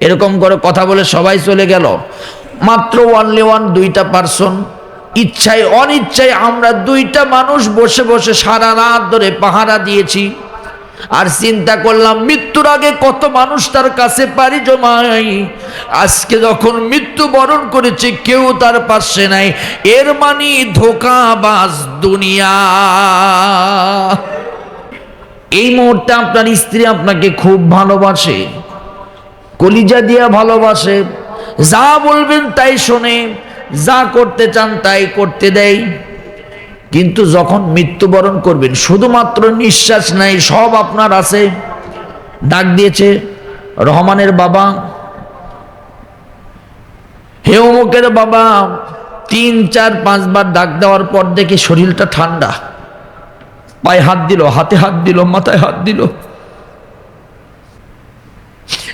এরকম করে কথা বলে সবাই চলে গেল। মাত্র ওয়ানলি ওয়ান দুইটা পার্সন ইচ্ছায়, অনিচ্ছায় আমরা দুইটা মানুষ বসে বসে সারা রাত ধরে পাহারা দিয়েছি। আর চিন্তা করলাম, মৃত্যুর আগে কত মানুষ তার কাছে পারি জমাই আজকে যখন মৃত্যু বরণ করেছে, কেউ তার পাশে নাই। এর মানে ধোকাবাজ দুনিয়া। এই মুহূর্তে আপনার স্ত্রী আপনাকে খুব ভালোবাসে। কলিজা দিয়া ভালোবাসে। যা বলবেন তাই শোনে, যা করতে চান তাই করতে দেয়। কিন্তু যখন মৃত্যুবরণ করবেন, শুধুমাত্র নিঃশ্বাস নাই, সব আপনার আছে। ডাক দিয়েছে, রহমানের বাবা, হে অমুকের বাবা, তিন, চার পাঁচবার ডাক দেওয়ার পর দেখে শরীরটা ঠান্ডা। পায়ে হাত দিল, হাতে হাত দিল, মাথায় হাত দিল।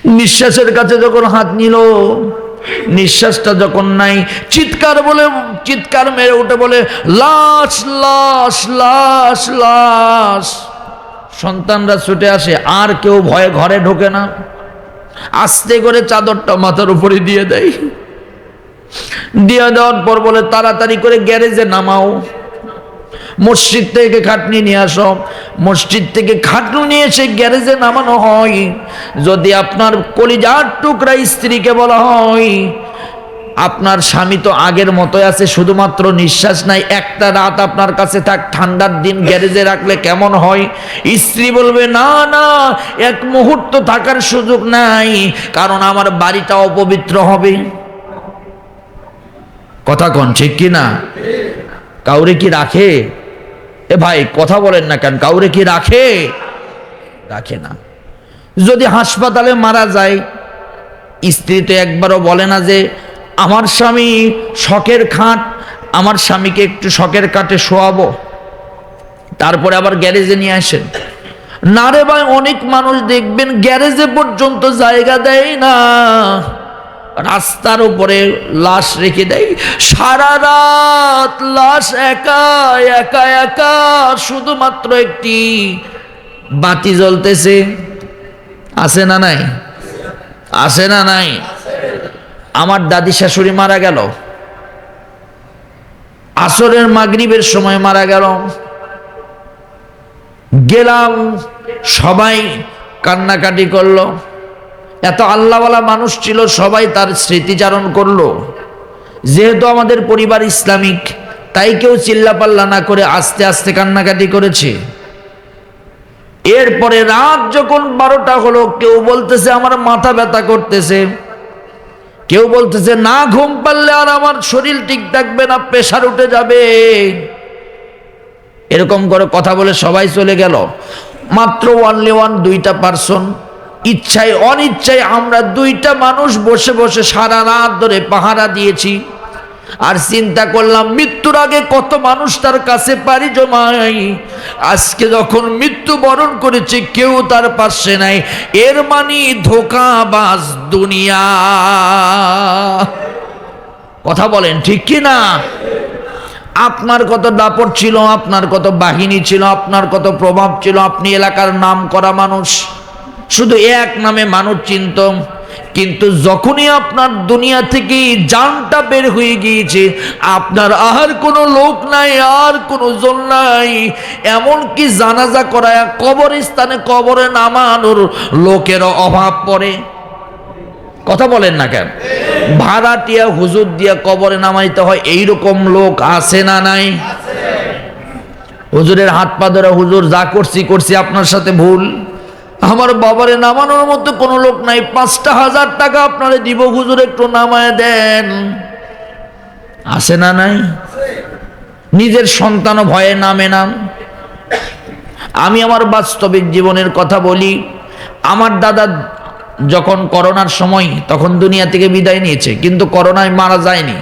নিঃশ্বাসের কাছে যখন হাত নিল, নিঃশ্বাসটা যখন নাই, চিৎকার বলে, চিৎকার মেরে উঠে বলে, লাশ লাশ লাশ লাশ। সন্তানরা ছুটে আসে, আর কেউ ভয়ে ঘরে ঢোকে না। আস্তে করে চাদরটা মাথার উপরে দিয়ে দেয়। দিয়ে দেওয়ার পর বলে, তাড়াতাড়ি করে গ্যারেজে নামাও। মসজিদ থেকে খাটনি নিয়ে আসো। মসজিদ থেকে খাটনি নিয়ে এসে গ্যারেজে নামানো হয়। যদি আপনার কলিজার টুকরা স্ত্রীকে বলা হয়, আপনার স্বামী তো আগের মতোই আছে, শুধুমাত্র নিঃশ্বাস নাই, একটা রাত আপনার কাছে থাক, ঠান্ডার দিন গ্যারেজে রাখলে কেমন হয়? স্ত্রী বলবে, না না, এক মুহূর্ত থাকার সুযোগ নাই, কারণ আমার বাড়িটা অপবিত্র হবে। কথা কন, ঠিক কি না কাউরে কি রাখে? এ ভাই, কথা বলেন না কেন? কাউরে কি রাখে? রাখে না। যদি হাসপাতালে মারা যায়, স্ত্রী তো একবারও বলে না যে, আমার স্বামী শখের খাট, আমার স্বামীকে একটু শখের কাটে শোয়াবো। তারপরে আবার গ্যারেজে নিয়ে আসেন। না রে ভাই, অনেক মানুষ দেখবেন গ্যারেজে পর্যন্ত জায়গা দেয় না। রাস্তার উপরে লাশ রেখে দেয়। সারা রাত লাশ একা একা একা, শুধুমাত্র একটি বাতি জ্বলতেছে। আছে না নাই? আছে না নাই? আমার দাদি শাশুড়ি মারা গেল। আসরের মাগরিবের সময় মারা গেল। গেলাম, সবাই কান্নাকাটি করল। এত আল্লাহওয়ালা মানুষ ছিল, সবাই তার স্মৃতিচারণ করল। যেহেতু আমাদের পরিবার ইসলামিক, তাই কেউ চিল্লাপাল্লা না করে আস্তে আস্তে কান্নাকাটি করেছে। এরপরে রাত যখন বারোটা হলো, কেউ বলতেছে, আমার মাথা ব্যথা করতেছে। কেউ বলতেছে, না, ঘুম পারলে আর আমার শরীর ঠিক থাকবে না, প্রেশার উঠে যাবে। এরকম করে কথা বলে সবাই চলে গেল। মাত্র ওয়ানলি ওয়ান দুইটা পার্সন ইচ্ছায়, অনিচ্ছায় আমরা দুইটা মানুষ বসে বসে সারা রাত ধরে পাহারা দিয়েছি। আর চিন্তা করলাম, মৃত্যুর আগে কত মানুষ তার কাছে পারি জমাই আজকে যখন মৃত্যু বরণ করেছে, কেউ তার পাশে নাই। এর মানে ধোকাবাজ দুনিয়া। কথা বলেন, ঠিক কি না? আপনার কত দাপট ছিল, আপনার কত বাহিনী ছিল, আপনার কত প্রভাব ছিল, আপনি এলাকার নাম করা মানুষ। শুধু এক নামে মানুষ চিনত, কিন্তু যখনই আপনার দুনিয়া থেকে জানটা বের হয়ে গিয়েছে, আপনার আর কোনো লোক নাই, আর কোনো জন নাই, এমনকি জানাজা করায় কবরস্থানে কবরে নামানোর লোকের অভাব পড়ে। কথা বলেন না কেন? ভাড়াটিয়া হুজুর দিয়া কবরে নামাইতে হয়, এইরকম লোক আছে না নাই? হুজুরের হাত পা ধরে, হুজুর, যা করছি করছি, আপনার সাথে ভুল। আমার বাবারে নামানোর মতো কোনো লোক নাই। পাঁচটা হাজার টাকা আপনারে দিব, হুজুর একটু নামায় দেন। আছে না নাই? নিজের সন্তানও ভয়ে নামে নাম আমি আমার বাস্তবিক জীবনের কথা বলি, আমার দাদা যখন করোনার সময়, তখন দুনিয়া থেকে বিদায় নিয়েছে, কিন্তু করোনায় মারা যায়নি।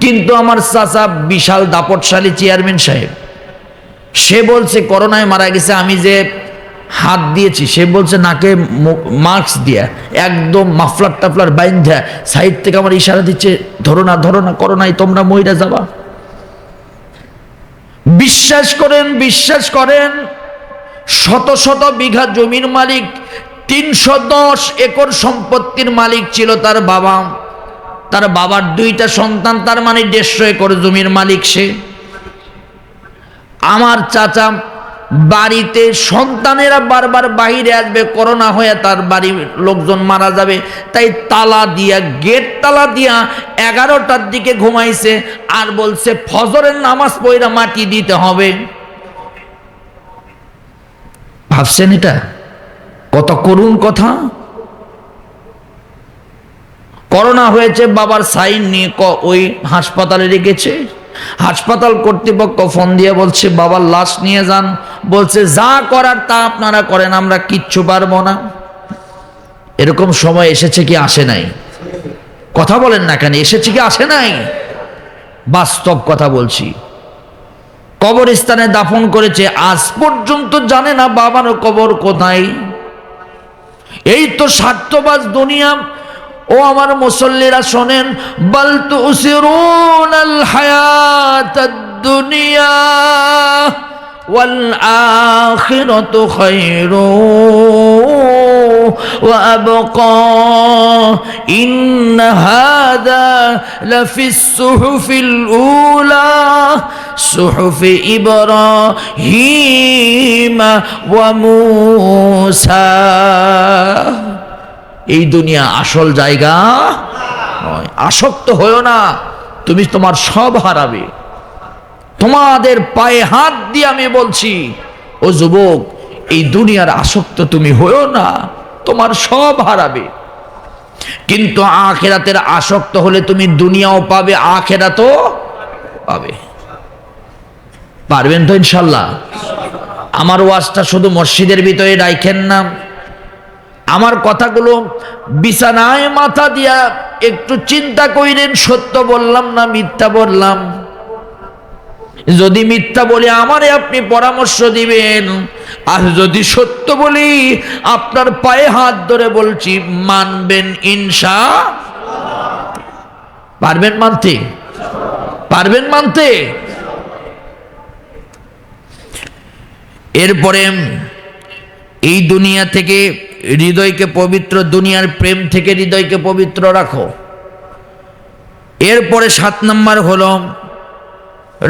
কিন্তু আমার চাচা বিশাল দাপটশালী চেয়ারম্যান সাহেব, সে বলছে, করোনায় মারা গেছে, আমি যে হাত দিয়েছি। সে বলছে, নাকে মাস্ক দিয়া, একদম মাফলার টাফলার বাইন্ধা, সাইড থেকে আমার ইশারা দিচ্ছে, ধরো না ধরো না করোনায় তোমরা মহিলা যাবা। বিশ্বাস করেন বিশ্বাস করেন, শত শত বিঘা জমির মালিক, তিনশো দশ একর সম্পত্তির মালিক ছিল তার বাবা। তার বাবার দুইটা সন্তান, তার মানে দেড়শো একর জমির মালিক সে। আমার চাচা বাড়িতে সন্তানেরা বারবার বাহিরে আসবে, করোনা হয়ে তার বাড়ির লোকজন মারা যাবে। তাই তালা দিয়া, গেট তালা দিয়া এগারোটার দিকে ঘুমাইছে আর বলছে, ফজরের নামাজ পয়রা মাটি দিতে হবে। ভাবছেন এটা? কত করুণ কথা। করোনা হয়েছে, বাবার সাইন নিয়ে ওই হাসপাতালে রেখেছে হাসপাতাল কর্তৃপক্ষ ফোন দিয়ে বলছে বাবার লাশ নিয়ে যান। বলছে, যা করার তা আপনারা করেন, আমরা কিচ্ছু পারব না। এরকম সময় এসেছে কি আসে নাই? কথা বলেন না কেন, এসেছে কি আসে নাই? বাস্তব কথা বলছি। কবরস্থানে দাফন করেছে, আজ পর্যন্ত জানে না বাবার কবর কোথায়। এই তো স্বার্থবাজ দুনিয়া ও আমার মুসল্লিরা শোনেন বল তু উসিরুন আল হায়াত দুনিয়া والآخرة خير وأبقى إن هذا لفي الصحف الأولى صحف إبراهيم وموسى এই দুনিয়া আসল জায়গা নয়। আসক্ত হয়েও না, তুমি তোমার সব হারাবে। তোমাদের পায়ে হাত দিয়ে আমি বলছি, ও যুবক, এই দুনিয়ার আসক্ত তুমি হয়েও না, তোমার সব হারাবে। কিন্তু আখেরাতের আসক্ত হলে তুমি দুনিয়াও পাবে, আখেরাতও পাবে। পারবেন তো ইনশাল্লাহ? আমার ওয়াজটা শুধু মসজিদের ভিতরে রাইখেন না। আমার কথাগুলো বিছানায় মাথা দিয়া একটু চিন্তা কইরেন সত্য বললাম না মিথ্যা বললাম? যদি মিথ্যা বলি আমারে আপনি পরামর্শ দিবেন, আর যদি সত্য বলি, আপনার পায়ে হাত ধরে বলছি, মানবেন ইনসা পারবেন মানতে? পারবেন মানতে? এরপরে এই দুনিয়া থেকে হৃদয়কে পবিত্র দুনিয়ার প্রেম থেকে হৃদয়কে পবিত্র রাখো। এরপরে সাত নম্বর হলো,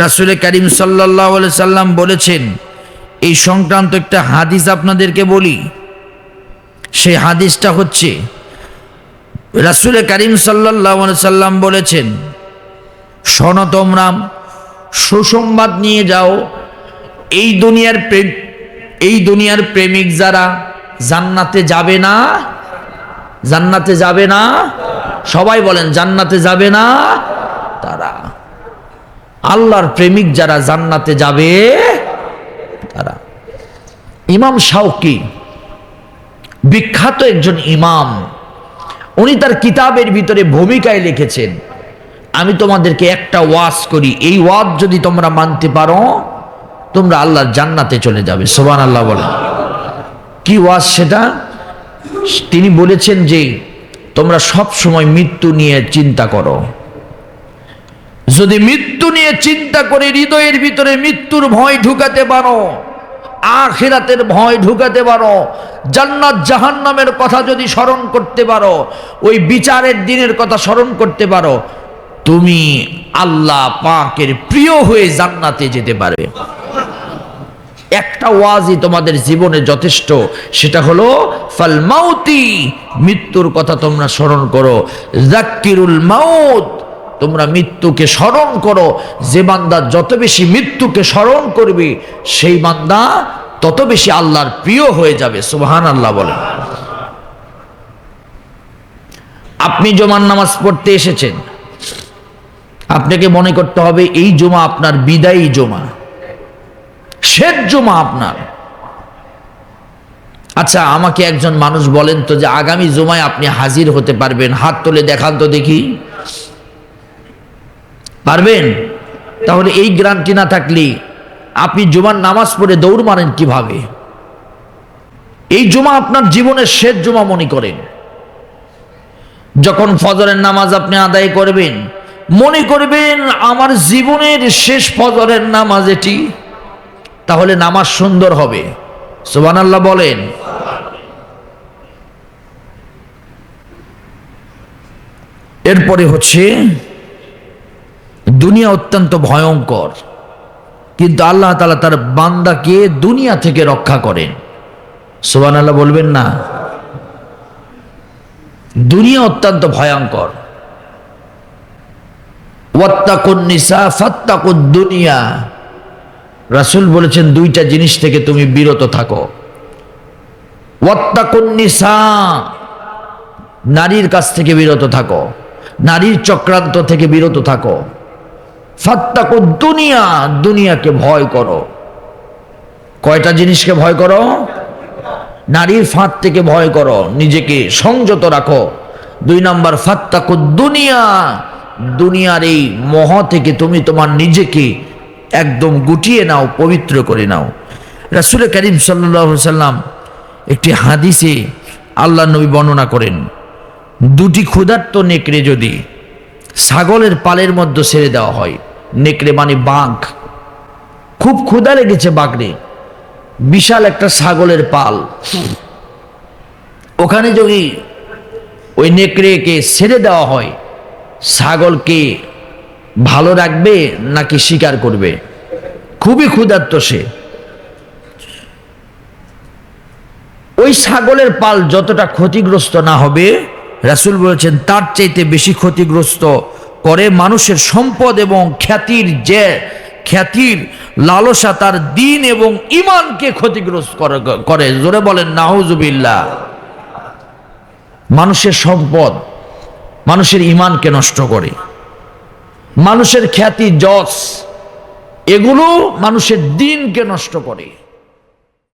রাসুল করিম সাল্লাহ সাল্লাম বলেছেন, এই সংক্রান্ত একটা হাদিস আপনাদেরকে বলি। সেই হাদিসটা হচ্ছে, রাসুল করিম সাল্লাহ সাল্লাম বলেছেন, শোনো তোমরা, সুসংবাদ নিয়ে যাও, এই দুনিয়ার প্রেম এই দুনিয়ার প্রেমিক যারা জান্নাতে যাবে না? জান্নাতে যাবে না? সবাই বলেন, জান্নাতে যাবে না? তারা। আল্লাহর প্রেমিক যারা জান্নাতে যাবে, তারা। ইমাম শাউকি, বিখ্যাত একজন ইমাম, উনি তার কিতাবের ভিতরে ভূমিকায় লিখেছেন, আমি তোমাদেরকে একটা ওয়াজ করি। এই ওয়াজ যদি তোমরা মানতে পারো, তোমরা আল্লাহর জান্নাতে চলে যাবে। সোবান আল্লাহ বলেন। কি ওয়াজ সেটা? তিনি বলেছেন যে, তোমরা সব সময় মৃত্যু নিয়ে চিন্তা করো। যদি মৃত্যু নিয়ে চিন্তা করে হৃদয়ের ভিতরে মৃত্যুর ভয় ঢুকাতে পারো, আখেরাতের ভয় ঢুকাতে পারো, জান্নাত জাহান্নামের কথা যদি স্মরণ করতে পারো, ওই বিচারের দিনের কথা স্মরণ করতে পারো, তুমি আল্লাহ পাকের প্রিয় হয়ে জান্নাতে যেতে পারবে। একটা ওয়াজই তোমাদের জীবনে যথেষ্ট। সেটা হলো ফাল মাউতি মৃত্যুর কথা তোমরা স্মরণ করো। জাক্কিরুল মাউত, তোমরা মৃত্যুকে স্মরণ করো। যে বান্দা যত বেশি মৃত্যুকে স্মরণ করবে, সেই বান্দা তত বেশি আল্লাহর প্রিয় হয়ে যাবে। সুবহান আল্লাহ বলেন। আপনি জমান নামাজ পড়তে এসেছেন। আপনাকে মনে করতে হবে, এই জমা আপনার বিদায়ী জমা। শেষ জমা আপনার। আচ্ছা আমাকে একজন মানুষ বলেন তো যে আগামী জমায় আপনি হাজির হতে পারবেন। হাত তুলে দেখান তো দেখি। পারবেন? তাহলে এই গ্রান্টি না থাকলে আপনি জুমার নামাজ পড়ে দৌড় মারেন কীভাবে? এই জমা আপনার জীবনের শেষ জমা মনে করেন। যখন ফজরের নামাজ আপনি আদায় করবেন, মনে করবেন আমার জীবনের শেষ ফজরের নামাজ এটি। তাহলে নামাজ সুন্দর হবে। সোবান আল্লাহ বলেন। এরপরে হচ্ছে, দুনিয়া অত্যন্ত ভয়ঙ্কর, কিন্তু আল্লাহ তালা তার বান্দাকে দুনিয়া থেকে রক্ষা করেন। সোবান আল্লাহ বলবেন না। দুনিয়া অত্যন্ত ভয়ঙ্কর। ওয়াত্তাকুন নিসা ফাত্তাকুন দুনিয়া। রাসূল বলেছেন, দুইটা জিনিস থেকে তুমি বিরত থাকো। ওয়াত্তাকুন নিসা, নারীর কাছ থেকে বিরত থাকো, নারীর চক্রান্ত থেকে বিরত থাকো। ফাত্তাকু দুনিয়া, দুনিয়াকে ভয় করো। কয়টা জিনিসকে ভয় করো? নারীর ফাঁদ থেকে ভয় করো, নিজেকে সংযত রাখো। দুই নাম্বার, ফাত্তাকু দুনিয়া, দুনিয়ার এই মোহ থেকে তুমি তোমার নিজেকে একদম গুটিয়ে নাও, পবিত্র করে নাও। রাসুল করিম সাল্লাহ সাল্লাম একটি হাদিসে আল্লাহ নবী বর্ণনা করেন, দুটি ক্ষুধার্ত নেকড়ে যদি ছাগলের পালের মধ্যে ছেড়ে দেওয়া হয়, নেকড়ে মানে বাঘ। খুব ক্ষুধা লেগেছে বাঘরে, বিশাল একটা ছাগলের পাল। ওখানে যদি ওই নেকড়েকে ছেড়ে দেওয়া হয়, ছাগলকে ভালো রাখবে নাকি স্বীকার করবে? খুবই ক্ষুধার্ত সে। ওই ছাগলের পাল যতটা ক্ষতিগ্রস্ত না হবে, রাসুল বলেছেন, তার চাইতে বেশি ক্ষতিগ্রস্ত করে মানুষের সম্পদ এবং খ্যাতির যে, খ্যাতির লালসা তার দিন এবং ইমানকে ক্ষতিগ্রস্ত করে- জোরে বলেন নাহুজুবিল্লাহ মানুষের সম্পদ, মানুষের ইমানকে নষ্ট করে। মানুষের খ্যাতি যশ এগুলো মানুষের দিনকে নষ্ট করে।